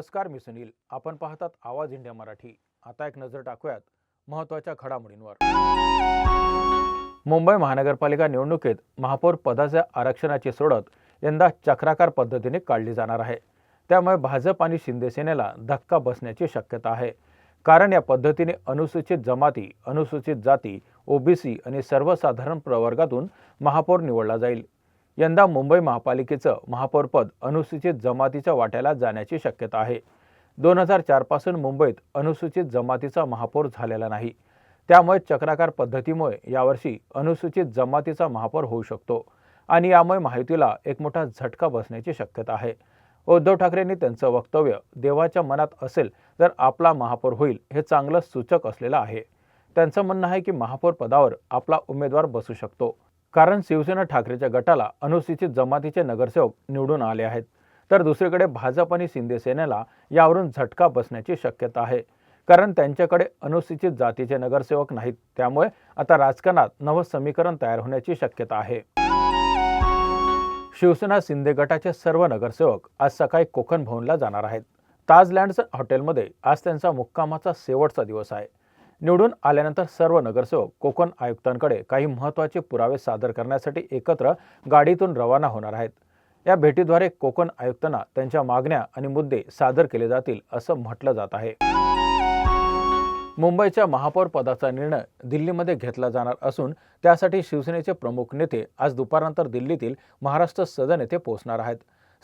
नमस्कार मी सुनील. आपण पाहतात आवाज इंडिया मराठी. आता एक नजर टाकूयात महत्त्वाच्या घडामोडींवर. मुंबई महानगरपालिका निवडणुकीत महापौर पदाच्या आरक्षणाची सोडत यंदा चक्राकार पद्धतीने काढली जाणार आहे. त्यामुळे भाजप आणि शिंदेसेनेला धक्का बसण्याची शक्यता आहे. कारण या पद्धतीने अनुसूचित जमाती अनुसूचित जाती ओबीसी आणि सर्वसाधारण प्रवर्गातून महापौर निवडला जाईल. यंदा मुंबई महापालिकेचं महापौरपद अनुसूचित जमातीच्या वाट्याला जाण्याची शक्यता आहे. दोन हजार चारपासून मुंबईत अनुसूचित जमातीचा महापौर झालेला नाही. त्यामुळे चक्राकार पद्धतीमुळे यावर्षी अनुसूचित जमातीचा महापौर होऊ शकतो आणि यामुळे माहितीला एक मोठा झटका बसण्याची शक्यता आहे. उद्धव ठाकरेंनी त्यांचं वक्तव्य देवाच्या मनात असेल तर आपला महापौर होईल हे चांगलं सूचक असलेलं आहे. त्यांचं म्हणणं आहे की महापौर पदावर आपला उमेदवार बसू शकतो. कारण शिवसेना ठाकरेच्या गटाला अनुसूचित जमातीचे नगरसेवक निवडून आले आहेत. तर दुसरीकडे भाजप आणि शिंदे सेनेला यावरून झटका बसण्याची शक्यता आहे. कारण त्यांच्याकडे अनुसूचित जातीचे नगरसेवक नाहीत. त्यामुळे आता राजकारणात नवं समीकरण तयार होण्याची शक्यता आहे. शिवसेना शिंदे गटाचे सर्व नगरसेवक आज सकाळी कोकण भवनला जाणार आहेत. ताजलँड्स हॉटेलमध्ये आज त्यांचा मुक्कामाचा शेवटचा दिवस आहे. निवडून आल्यानंतर सर्व नगरसेवक कोकण आयुक्तांकडे काही महत्त्वाचे पुरावे सादर करण्यासाठी एकत्र गाडीतून रवाना होणार आहेत. या भेटीद्वारे कोकण आयुक्तांना त्यांच्या मागण्या आणि मुद्दे सादर केले जातील असं म्हटलं जात आहे. मुंबईच्या महापौर पदाचा निर्णय दिल्लीमध्ये घेतला जाणार असून त्यासाठी शिवसेनेचे प्रमुख नेते आज दुपारनंतर दिल्लीतील महाराष्ट्र सदन येथे पोहोचणार आहेत.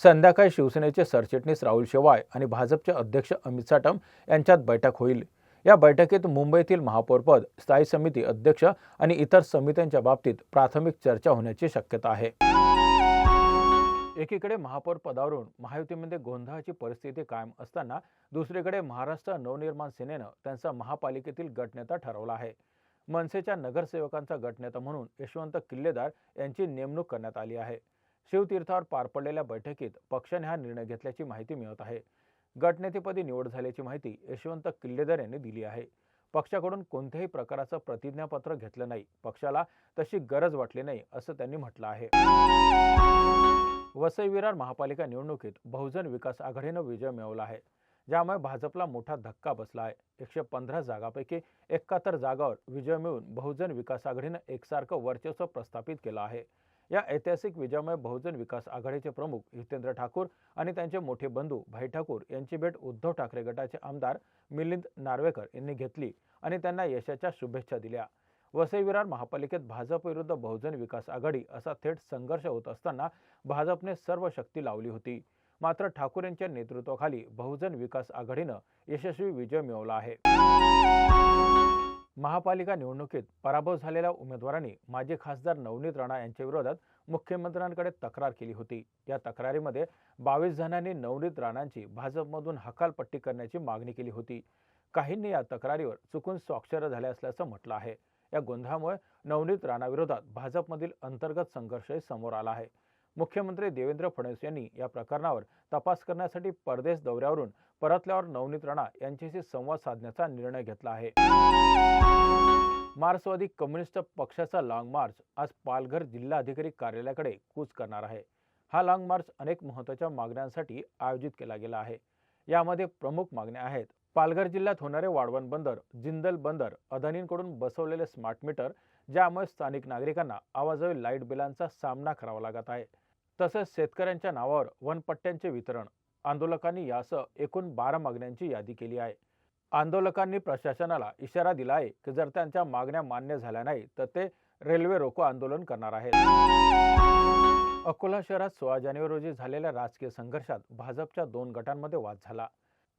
संध्याकाळी शिवसेनेचे सरचिटणीस राहुल शेवाळ आणि भाजपचे अध्यक्ष अमित साटम यांच्यात बैठक होईल. या बैठकीत मुंबईतील महापौरपद स्थायी समिती अध्यक्ष आणि इतर समित्यांच्या बाबतीत प्राथमिक चर्चा होण्याची शक्यता आहे. एकीकडे महापौर पदावरून महायुतीमध्ये गोंधळाची परिस्थिती कायम असताना दुसरीकडे महाराष्ट्र नवनिर्माण सेनेनं त्यांचा महापालिकेतील गटनेता ठरवला आहे. मनसेच्या नगरसेवकांचा गटनेता म्हणून यशवंत किल्लेदार यांची नेमणूक करण्यात आली आहे. शिवतीर्थावर पार पडलेल्या बैठकीत पक्षाने हा निर्णय घेतल्याची माहिती मिळत आहे. गटनेतेपदी निवड झाल्याची माहिती यशवंत किल्लेदार यांनी दिली आहे. पक्षाकडून कोणत्याही प्रकाराचं प्रतिज्ञापत्र घेतलं नाही. पक्षाला तशी गरज वाटली नाही असं त्यांनी म्हटलं आहे. वसई विरार महापालिका निवडणुकीत बहुजन विकास आघाडीनं विजय मिळवला आहे. ज्यामुळे भाजपला मोठा धक्का बसला आहे. एकशे पंधरा जागापैकी एकाहत्तर जागावर विजय मिळून बहुजन विकास आघाडीनं एकसारखं वर्चस्व प्रस्थापित केलं आहे. या ऐतिहासिक विजयामुळे बहुजन विकास आघाडीचे प्रमुख हितेंद्र ठाकूर आणि त्यांचे मोठे बंधू भाई ठाकूर यांची भेट उद्धव ठाकरे गटाचे आमदार मिलिंद नार्वेकर यांनी घेतली आणि त्यांना यशाच्या शुभेच्छा दिल्या. वसई विरार महापालिकेत भाजप विरुद्ध बहुजन विकास आघाडी असा थेट संघर्ष होत असताना भाजपने सर्व शक्ती लावली होती. मात्र ठाकूर यांच्या नेतृत्वाखाली बहुजन विकास आघाडीनं यशस्वी विजय मिळवला आहे. महापालिका निवडणुकीत पराभव झालेल्या उमेदवारांनी माजी खासदार नवनीत राणा यांच्या विरोधात मुख्यमंत्र्यांकडे तक्रार केली होती. या तक्रारीमध्ये बावीस जणांनी नवनीत राणांची भाजपमधून हकालपट्टी करण्याची मागणी केली होती. काहींनी या तक्रारीवर चुकून स्वाक्षर झाले असल्याचं म्हटलं आहे. या गोंधळामुळे नवनीत राणाविरोधात भाजपमधील अंतर्गत संघर्षही समोर आला आहे. मुख्यमंत्री देवेंद्र फडणवीस यांनी या प्रकरणावर तपास करण्यासाठी परदेश दौऱ्यावरून परतल्यावर नवनीत राणा यांच्याशी संवाद साधण्याचा निर्णय घेतला आहे. मार्क्सवादी कम्युनिस्ट पक्षाचा लाँग मार्च आज पालघर जिल्हाधिकारी कार्यालयाकडे कूच करणार आहे. हा लाँग मार्च अनेक महत्त्वाच्या मागण्यांसाठी आयोजित केला गेला आहे. यामध्ये प्रमुख मागण्या आहेत. पालघर जिल्ह्यात होणारे वाढवण बंदर जिंदल बंदर अदानींकडून बसवलेले स्मार्ट मीटर ज्यामुळे स्थानिक नागरिकांना आवाजावी लाइट बिलांचा सामना करावा लागत आहे. तसेच शेतकऱ्यांच्या नावावर वनपट्ट्यांचे वितरण आंदोलकांनी यासह एकूण बारा मागण्यांची यादी केली आहे. आंदोलकांनी प्रशासनाला इशारा दिला आहे की जर त्यांच्या मागण्या मान्य झाल्या नाही तर ते रेल्वे रोको आंदोलन करणार आहेत. अकोला शहरात सोळा जानेवारी रोजी झालेल्या राजकीय संघर्षात भाजपच्या दोन गटांमध्ये वाद झाला.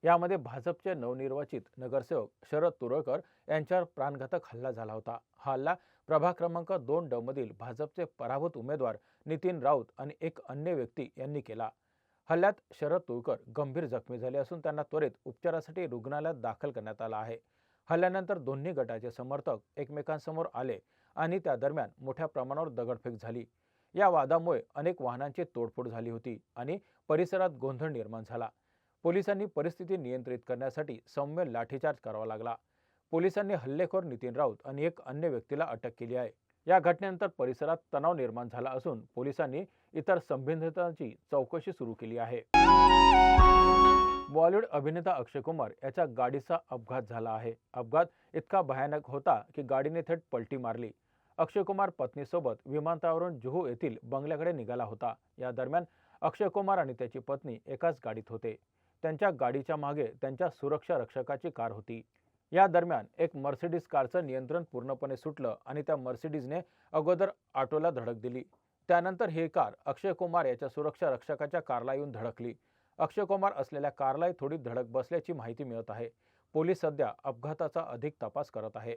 यामध्ये भाजपचे नवनिर्वाचित नगरसेवक शरद तुरळकर यांच्यावर प्राणघातक हल्ला झाला होता. हा हल्ला प्रभाग क्रमांक दोन ड मधील भाजपचे पराभूत उमेदवार नितीन राऊत आणि एक अन्य व्यक्ती यांनी केला. हल्ल्यात शरद तुळकर गंभीर जखमी झाले असून त्यांना त्वरित उपचारासाठी रुग्णालयात दाखल करण्यात आलं आहे. हल्ल्यानंतर दोन्ही गटाचे समर्थक एकमेकांसमोर आले आणि त्या दरम्यान मोठ्या प्रमाणावर दगडफेक झाली. या वादामुळे अनेक वाहनांची तोडफोड झाली होती आणि परिसरात गोंधळ निर्माण झाला. पोलिसांनी परिस्थिती नियंत्रित करण्यासाठी सौम्य लाठीचार्ज करावा लागला. पोलिसांनी हल्लेखोर नितीन राऊत आणि एक अन्य व्यक्तीला अटक केली आहे. या घटनेनंतर परिसरात तणाव निर्माण झाला असून पोलिसांनी इतर संबंधितांची चौकशी सुरू केली आहे. बॉलिवूड अभिनेता अक्षय कुमार याच्या गाडीचा अपघात झाला आहे. अपघात इतका भयानक होता की गाडीने थेट पलटी मारली. अक्षय कुमार पत्नीसोबत विमानतळावरून जुहू येथील बंगल्याकडे निघाला होता. या दरम्यान अक्षय कुमार आणि त्याची पत्नी एकाच गाडीत होते. त्यांच्या गाडीच्या मागे त्यांच्या सुरक्षा रक्षकाची कार होती. या दरम्यान एक मर्सिडीज कारचं नियंत्रण पूर्णपणे सुटलं आणि त्या मर्सिडीजने अगोदर ऑटोला धडक दिली. त्यानंतर ही कार अक्षय कुमार याच्या सुरक्षा रक्षकाच्या कारला येऊन धडकली. अक्षय कुमार असलेल्या कारलाही थोडी धडक बसल्याची माहिती मिळत आहे. पोलीस सध्या अपघाताचा अधिक तपास करत आहे.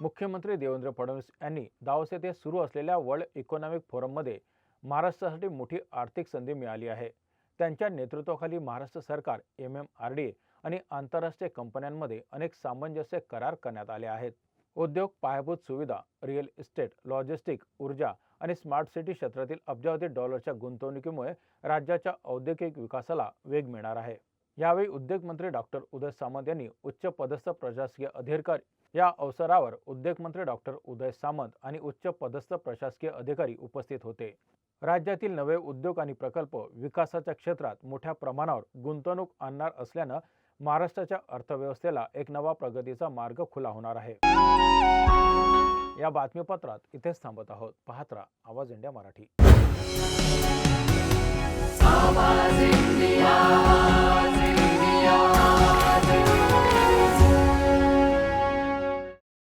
मुख्यमंत्री देवेंद्र फडणवीस यांनी दावोस येथे सुरू असलेल्या वर्ल्ड इकॉनॉमिक फोरममध्ये महाराष्ट्रासाठी मोठी आर्थिक संधी मिळाली आहे. त्यांच्या नेतृत्वाखाली महाराष्ट्र सरकार M M R D A आणि आंतरराष्ट्रीय कंपन्यांमध्ये अनेक सामंजस्य करार करण्यात आले आहेत. उद्योग पायाभूत सुविधा रिअल इस्टेट लॉजिस्टिक ऊर्जा आणि स्मार्ट सिटी क्षेत्रातील अब्जावधी डॉलरच्या गुंतवणुकीमुळे राज्याच्या औद्योगिक विकासाला वेग मिळणार आहे. यावेळी उद्योगमंत्री डॉक्टर उदय सामंत यांनी उच्च पदस्थ प्रशासकीय अधिकारी या अवसरावर उद्योगमंत्री डॉक्टर उदय सामंत आणि उच्च पदस्थ प्रशासकीय अधिकारी उपस्थित होते. राज्यातील नवे उद्योग आणि प्रकल्प विकासाच्या क्षेत्रात मोठ्या प्रमाणावर गुंतवणूक आणणार असल्यानं महाराष्ट्राच्या अर्थव्यवस्थेला एक नवा प्रगतीचा मार्ग खुला होणार आहे. या बातमीपत्रात इथेच थांबत आहोत. पाहत राहा आवाज इंडिया मराठी. आवाज इंडिया आवाज इंडिया.